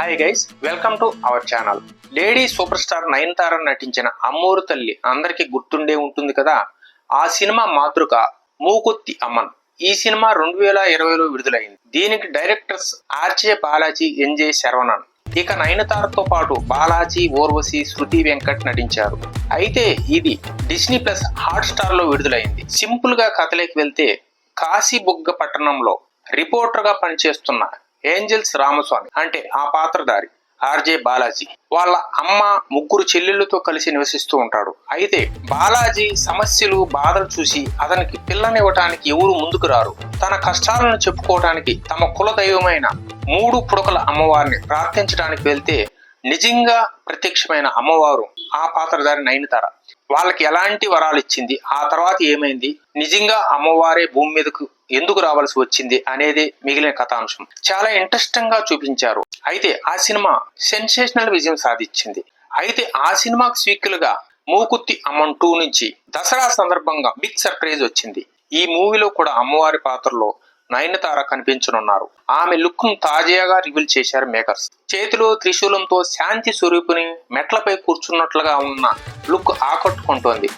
Hi guys welcome to our channel lady super star Nayanthara నటించిన అమ్మోరు తల్లి అందరికీ గుర్తుండే ఉంటుంది కదా? ఆ సినిమా మాతృక మూకొత్తి అమ్మన్ ఈ సినిమా రెండు వేల ఇరవైలో విడుదలైంది. దీనికి directors RJ Balaji NJ Saravanan. ఇక నయనతారతో పాటు బాలాజీ ఓర్వశి శృతి వెంకట్ నటించారు. అయితే ఇది డిస్నీ ప్లస్ హాట్స్టార్లో విడుదలైంది. సింపుల్గా కథలోకి వెళ్తే కాశీబుగ్గ పట్టణంలో రిపోర్టర్గా పనిచేస్తున్న ఏంజల్స్ రామస్వామి అంటే ఆ పాత్రధారి ఆర్జే బాలాజీ. వాళ్ళ అమ్మ ముగ్గురు చెల్లెళ్ళతో కలిసి నివసిస్తూ ఉంటాడు. అయితే బాలాజీ సమస్యలు బాధలు చూసి అతనికి పిల్లనివ్వటానికి ఎవరు ముందుకు రారు. తన కష్టాలను చెప్పుకోవటానికి తమ కుల దైవమైన మూడు పుడకల అమ్మవారిని ప్రార్థించడానికి వెళ్తే నిజంగా ప్రత్యక్షమైన అమ్మవారు ఆ పాత్రధారి నయనతార. వాళ్ళకి ఎలాంటి వరాలు ఇచ్చింది? ఆ తర్వాత ఏమైంది? నిజంగా అమ్మవారే భూమి మీదకు ఎందుకు రావాల్సి వచ్చింది అనేది మిగిలిన కథాంశం. చాలా ఇంట్రెస్టింగ్గా చూపించారు. అయితే ఆ సినిమా సెన్సేషనల్ విజయం సాధించింది. అయితే ఆ సినిమాకు స్వీకులుగా మూకుత్తి అమ్మన్ టూ నుంచి దసరా సందర్భంగా బిగ్ సర్ప్రైజ్ వచ్చింది. ఈ మూవీలో కూడా అమ్మవారి పాత్రలో నయనతార కనిపించనున్నారు. ఆమె లుక్ను తాజాగా రివీల్ చేశారు మేకర్స్. చేతిలో త్రిశూలంతో శాంతి స్వరూపుని మెట్లపై కూర్చున్నట్లుగా ఉన్న లుక్ ఆకట్టుకుంటోంది.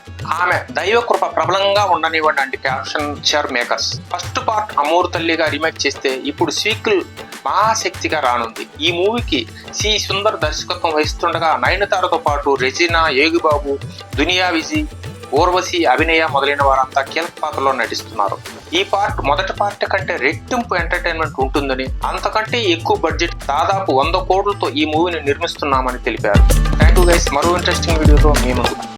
ఆమె దైవ కృప ప్రబలంగా ఉండనివ్వండి అంటే క్యాప్షన్ ఇచ్చారు మేకర్స్. ఫస్ట్ పార్ట్ అమూర్ తల్లిగా రీమేక్ చేస్తే ఇప్పుడు సీక్వెల్ మహాశక్తిగా రానుంది. ఈ మూవీకి సి సుందర్ దర్శకత్వం వహిస్తుండగా నయనతారతో పాటు రెజినా ఏగుబాబు దునియా విజయ్ ఊర్వశి అభినయ మొదలైన వారంతా కీలక పాత్రలో నటిస్తున్నారు. ఈ పార్ట్ మొదటి పార్ట్ కంటే రెట్టింపు ఎంటర్టైన్మెంట్ ఉంటుందని అంతకంటే ఎక్కువ బడ్జెట్ దాదాపు వంద కోట్లతో ఈ మూవీని నిర్మిస్తున్నామని తెలిపారు. థ్యాంక్ యూ గైస్ మరో ఇంట్రెస్టింగ్ వీడియోతో మీ ముందు